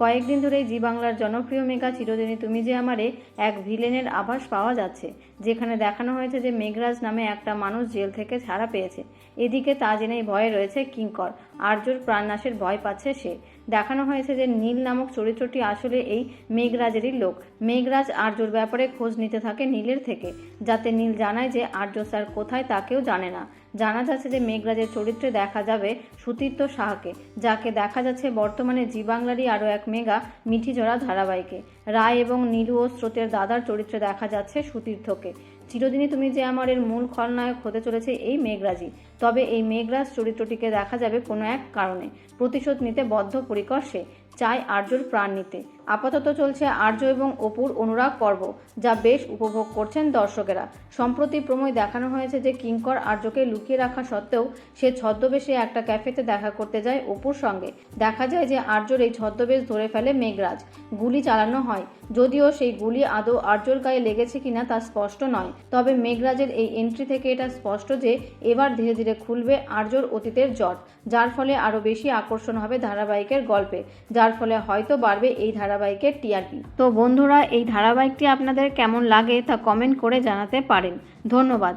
কয়েকদিন ধরেই জি বাংলার জনপ্রিয় মেগা চিরদিনই তুমি যে আমারে এক ভিলেনের আভাস পাওয়া যাচ্ছে, যেখানে দেখানো হয়েছে যে মেঘরাজ নামে একটা মানুষ জেল থেকে ছাড়া পেয়েছে। এদিকে তা জেনেই ভয়ে রয়েছে কিঙ্কর আর্যর প্রাণনাশের ভয় পাচ্ছে সে। দেখানো হয়েছে যে নীল নামক চরিত্রটি আসলে এই মেঘরাজেরই লোক। মেঘরাজ আর্যর ব্যাপারে খোঁজ নিতে থাকে নীলের থেকে, যাতে নীল জানায় যে আর্য স্যার কোথায় তাকেও জানে না। জানা যাচ্ছে যে মেঘরাজের চরিত্রে দেখা যাবে সুতীর্থ সাহাকে যাকে দেখা যাচ্ছে বর্তমানে জি বাংলারই আরও এক মেগা মিঠিজোড়া ধারাবাহিকে। রায় এবং নীলু ও স্রোতের দাদার চরিত্রে দেখা যাচ্ছে সুতীর্থকে। চিরদিনই তুমি যে আমার এর মূল খলনায়ক হতে চলেছে এই মেঘরাজি তবে এই মেঘরাজ চরিত্রটিকে দেখা যাবে কোনো এক কারণে। প্রতিশোধ নিতে বদ্ধপরিকর সে। চায় আর্যর প্রাণ নিতে। আপাতত চলছে আর্য এবং অপুর অনুরাগ পর্ব, যা বেশ উপভোগ করছেন দর্শকেরা। সম্প্রতি প্রময় দেখানো হয়েছে যে কিঙ্কর আর্যকে লুকিয়ে রাখা সত্ত্বেও সে ছদ্মবেশে একটা ক্যাফেতে দেখা করতে যায় অপুর সঙ্গে। দেখা যায় যে আর্যর এই ছদ্মবেশ ধরে ফেলে মেঘরাজ। গুলি চালানো হয়। যদিও সেই গুলি আদৌ আর্যর গায়ে লেগেছে কিনা তা স্পষ্ট নয়। তবে মেঘরাজের এই এন্ট্রি থেকে এটা স্পষ্ট যে এবার ধীরে ধীরে খুলবে আর্যর অতীতের জট, যার ফলে আরও বেশি আকর্ষণ হবে ধারাবাহিকের গল্পে যার ফলে হয়তো বাড়বে এই ধারাবাহিকের টিআরপি। তো বন্ধুরা, এই ধারাবাহিকটি আপনাদের কেমন লাগে তা কমেন্ট করে জানাতে পারেন। ধন্যবাদ।